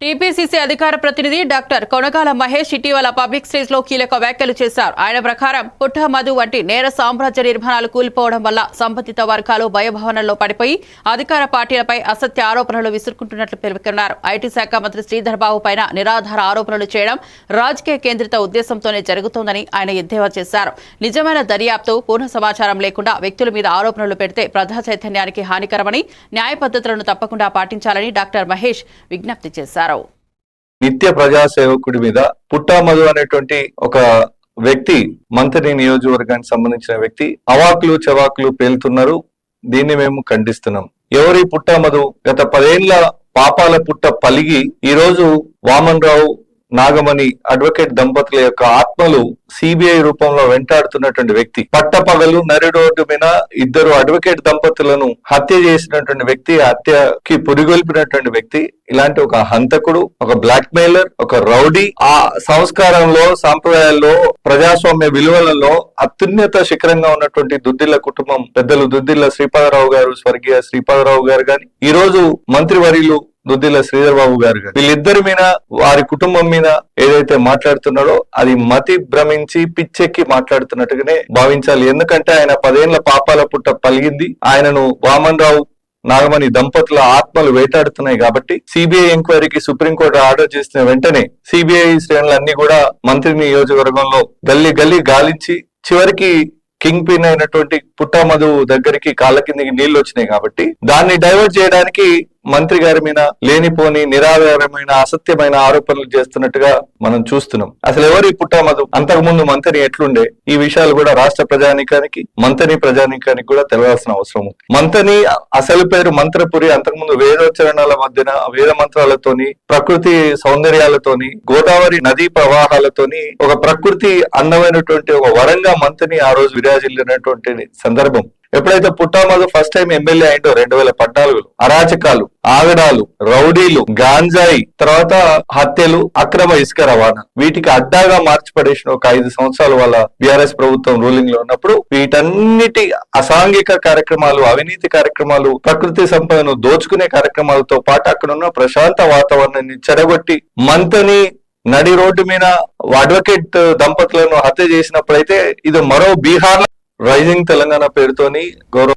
TPCC అధికార ప్రతినిధి doctor Konagala Mahesh ఇటీవల పబ్లిక్ స్టేజ్లో కీలక వ్యాఖ్యలు చేశారు. ఆయన ప్రకారం పుట్ట మధు వంటి నేర సామ్రాజ్య నిర్మాణాలు కూలిపోవడం వల్ల సంబంధిత వర్గాలు భయభవనంలో పడిపోయి అధికార పార్టీలపై అసత్య ఆరోపణలు విసురుకుంటున్నట్లు పేర్కొన్నారు. ఐటీ శాఖ మంత్రి శ్రీధర్ బాబు పైన నిరాధార ఆరోపణలు చేయడం రాజకీయ కేంద్రిత ఉద్దేశంతోనే జరుగుతోందని ఆయన ఎద్దేవా చేశారు. నిజమైన దర్యాప్తు పూర్ణ సమాచారం లేకుండా వ్యక్తుల మీద ఆరోపణలు పెడితే ప్రజా చైతన్యానికి హానికరమని న్యాయ పద్ధతులను తప్పకుండా పాటించాలని డాక్టర్ మహేష్ విజ్ఞప్తి చేశారు. నిత్య ప్రజాసేవకుడి మీద పుట్టామధు అనేటువంటి ఒక వ్యక్తి మంత్రి నియోజకవర్గానికి సంబంధించిన వ్యక్తి అవాకులు చవాకులు పేలుతున్నారు. దీన్ని మేము ఖండిస్తున్నాం. ఎవరి పుట్టామధు గత పదేళ్ళ పాపాల పుట్ట పలిగి ఈ రోజు వామన్ రావు నాగమణి అడ్వకేట్ దంపతుల యొక్క ఆత్మలు సిబిఐ రూపంలో వెంటాడుతున్నటువంటి వ్యక్తి. పట్టపగలు నరి రోడ్డు మీద ఇద్దరు అడ్వకేట్ దంపతులను హత్య చేసినటువంటి వ్యక్తి హత్యకి పురిగొల్పినటువంటి వ్యక్తి. ఇలాంటి ఒక హంతకుడు ఒక బ్లాక్ మెయిలర్ ఒక రౌడీ. ఆ సంస్కారంలో సాంప్రదాయాల్లో ప్రజాస్వామ్య విలువలలో అత్యున్నత శిఖరంగా ఉన్నటువంటి దుద్దిల్ల కుటుంబం పెద్దలు దుద్దిల్ల శ్రీపాదరావు గారు స్వర్గీయ శ్రీపాదరావు గారు గాని ఈ రోజు మంత్రివర్యులు దుద్దిల్ల శ్రీధర్ బాబు గారు వీళ్ళిద్దరి మీద వారి కుటుంబం మీద ఏదైతే మాట్లాడుతున్నాడో అది మతి భ్రమించి పిచ్చెక్కి మాట్లాడుతున్నట్టుగానే భావించాలి. ఎందుకంటే ఆయన పదేళ్ళ పాపాల పుట్ట పలిగింది. ఆయనను వామన్ రావు నాగమణి దంపతుల ఆత్మలు వేటాడుతున్నాయి కాబట్టి సిబిఐ ఎంక్వైరీకి సుప్రీంకోర్టు ఆర్డర్ చేసిన వెంటనే సిబిఐ శ్రేణులన్నీ కూడా మంత్రి నియోజకవర్గంలో గల్లీ గల్లీ గాలించి చివరికి కింగ్ పిన్ అయినటువంటి పుట్టామధు దగ్గరికి కాళ్ళ కిందికి నీళ్ళు వచ్చినాయి కాబట్టి దాన్ని డైవర్ట్ చేయడానికి మంత్రి గారి మీద లేనిపోని నిరాధారమైన అసత్యమైన ఆరోపణలు చేస్తున్నట్టుగా మనం చూస్తున్నాం. అసలు ఎవరు పుట్టామదు? అంతకుముందు మంత్రి ఎట్లుండే? ఈ విషయాలు కూడా రాష్ట్ర ప్రజానికానికి మంత్రి ప్రజానికానికి కూడా తెలవాల్సిన అవసరం ఉంది. మంత్రి అసలు పేరు మంత్రపురి అంతకుముందు వేదోచ్చరణల మధ్యన వేద మంత్రాలతోని ప్రకృతి సౌందర్యాలతోని గోదావరి నదీ ప్రవాహాలతోని ఒక ప్రకృతి అందమైనటువంటి ఒక వరంగా మంత్రిని ఆ రోజు విరాజిల్లినటువంటి సందర్భం. ఎప్పుడైతే పుట్టామధు ఫస్ట్ టైం ఎమ్మెల్యే అయిందో రెండు వేల పద్నాలుగులో అరాచకాలు ఆగడాలు రౌడీలు గాంజాయి తర్వాత హత్యలు అక్రమ ఇసుక రవాణా వీటికి అడ్డాగా మార్చి పడేసిన ఒక ఐదు సంవత్సరాల వాళ్ళ బీఆర్ఎస్ ప్రభుత్వం రూలింగ్లో ఉన్నప్పుడు వీటన్నిటి అసాంఘిక కార్యక్రమాలు అవినీతి కార్యక్రమాలు ప్రకృతి సంపదను దోచుకునే కార్యక్రమాలతో పాటు అక్కడ ఉన్న ప్రశాంత వాతావరణాన్ని చెడగొట్టి మంతని నడి రోడ్డు మీద అడ్వకేట్ దంపతులను హత్య చేసినప్పుడైతే ఇది మరో బీహార్ రైజింగ్ తెలంగాణ పేరుతోని గౌరవ